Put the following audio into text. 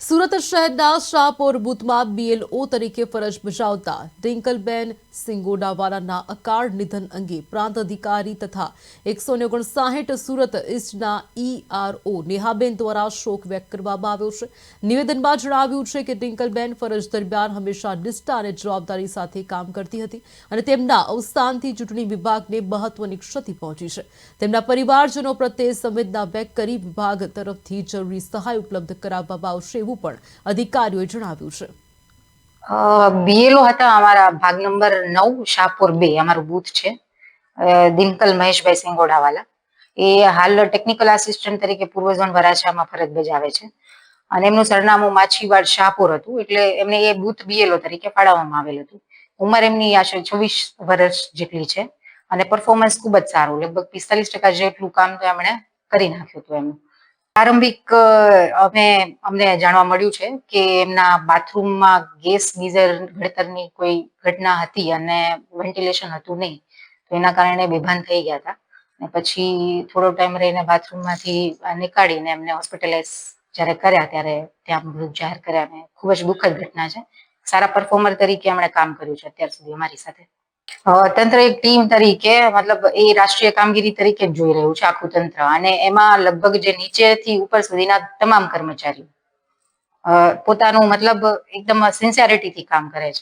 સુરત શહેરના શાહપોર બુથમાં બીએલઓ તરીકે ફરજ બજાવતા ટિંકલબેન સિંગોડાવાલાના અકાળ નિધન અંગે પ્રાંત અધિકારી તથા એકસો ઓગણસાઠ સુરત ઇસ્ટના ઈઆરઓ નેહાબેન દ્વારા શોક વ્યક્ત કરવામાં આવ્યો છે. નિવેદનમાં જણાવ્યું છે કે ટિંકલબેન ફરજ દરમિયાન હંમેશા નિષ્ઠા અને જવાબદારી સાથે કામ કરતી હતી અને તેમના અવસાનથી ચૂંટણી વિભાગને મહત્વની ક્ષતિ પહોંચી છે. તેમના પરિવારજનો પ્રત્યે સંવેદના વ્યક્ત કરી વિભાગ તરફથી જરૂરી સહાય ઉપલબ્ધ કરાવવામાં આવશે એવું પણ અધિકારીઓએ જણાવ્યું છે. બીએલઓ હતા અમારા ભાગ નંબર નવ, શાહપુર બે, અમારું બૂથ છે. દિનકલ મહેશભાઈ સિંગોડાવાલા. એ હાલ ટેકનિકલ આસિસ્ટન્ટ તરીકે પૂર્વ ઝોન વરાછામાં ફરજ બજાવે છે. અને એમનું સરનામું માછીવાડ શાહપુર હતું, એટલે એમને એ બૂથ બીએલઓ તરીકે ફાળવવામાં આવેલ હતું. ઉંમર એમની આશરે છવ્વીસ વર્ષ જેટલી છે. અને પરફોર્મન્સ ખૂબ જ સારું, લગભગ પિસ્તાલીસ ટકા જેટલું કામ તો એમણે કરી નાખ્યું હતું એમનું. પ્રારંભિક અમે, અમને જાણવા મળ્યું છે કે એમના બાથરૂમમાં ગેસ ગીઝર ઘડતરની કોઈ ઘટના હતી અને વેન્ટિલેશન હતું નહીં. તો એના કારણે બેભાન થઈ ગયા હતા. અને પછી થોડો ટાઈમ રહીને બાથરૂમમાંથી નીકાળીને એમને હોસ્પિટલાઇઝ જ્યારે કર્યા ત્યારે ત્યાં મૃત જાહેર કર્યા અને ખૂબ જ દુઃખદ ઘટના છે. સારા પરફોર્મર તરીકે એમણે કામ કર્યું છે અત્યાર સુધી અમારી સાથે. તંત્ર એક ટીમ તરીકે, મતલબ એ રાષ્ટ્રીય કામગીરી તરીકે જોઈ રહ્યું છે આખું તંત્ર. અને એમાં લગભગ જે નીચેથી ઉપર સુધીના તમામ કર્મચારીઓ પોતાનું મતલબ એકદમ સિન્સિયરિટીથી કામ કરે છે.